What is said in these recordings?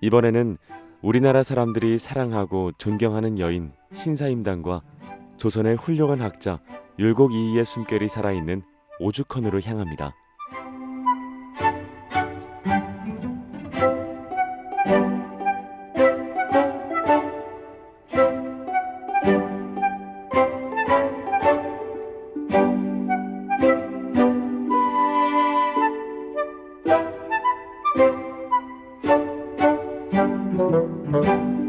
이번에는 우리나라 사람들이 사랑하고 존경하는 여인 신사임당과 조선의 훌륭한 학자 율곡이이의 숨결이 살아있는 오죽헌으로 향합니다. Música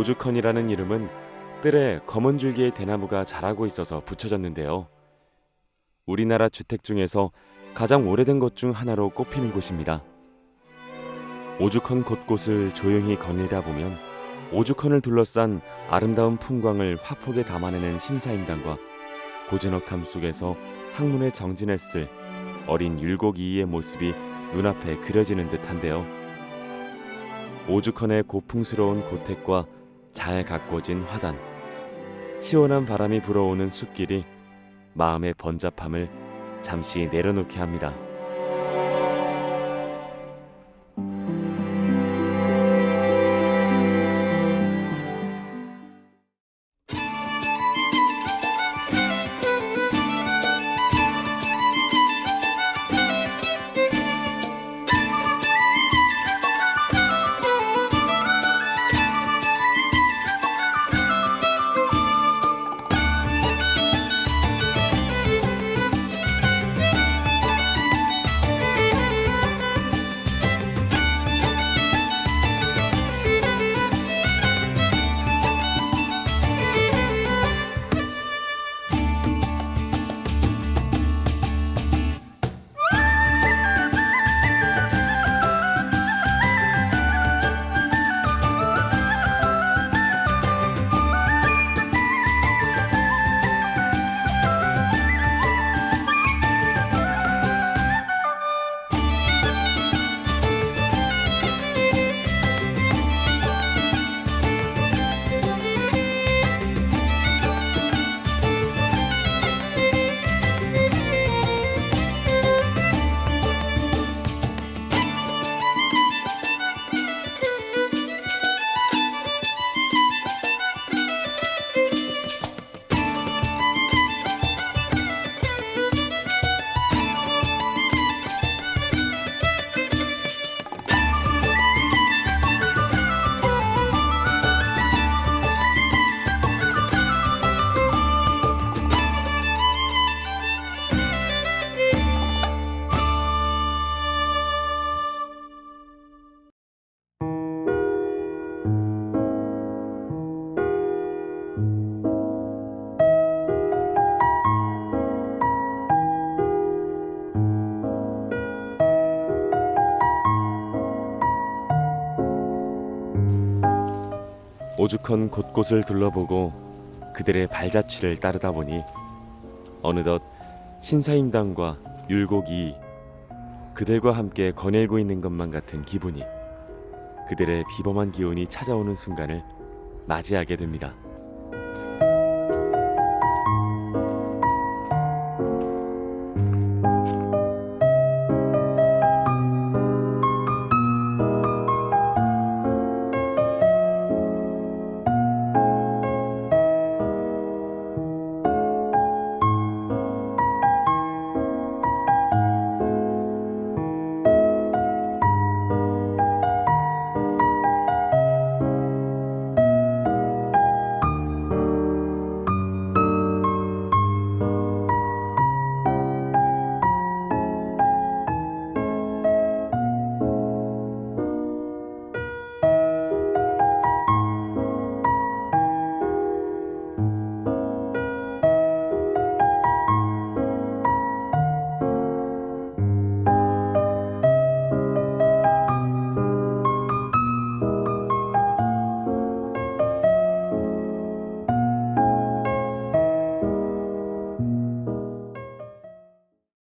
오죽헌이라는 이름은 뜰에 검은 줄기의 대나무가 자라고 있어서 붙여졌는데요. 우리나라 주택 중에서 가장 오래된 것 중 하나로 꼽히는 곳입니다. 오죽헌 곳곳을 조용히 거닐다 보면 오죽헌을 둘러싼 아름다운 풍광을 화폭에 담아내는 심사임당과 고즈넉함 속에서 학문에 정진했을 어린 율곡이이의 모습이 눈앞에 그려지는 듯한데요. 오죽헌의 고풍스러운 고택과 잘 가꿔진 화단, 시원한 바람이 불어오는 숲길이 마음의 번잡함을 잠시 내려놓게 합니다. 오죽헌 곳곳을 둘러보고 그들의 발자취를 따르다 보니 어느덧 신사임당과 율곡이 그들과 함께 거닐고 있는 것만 같은 기분이 그들의 비범한 기운이 찾아오는 순간을 맞이하게 됩니다.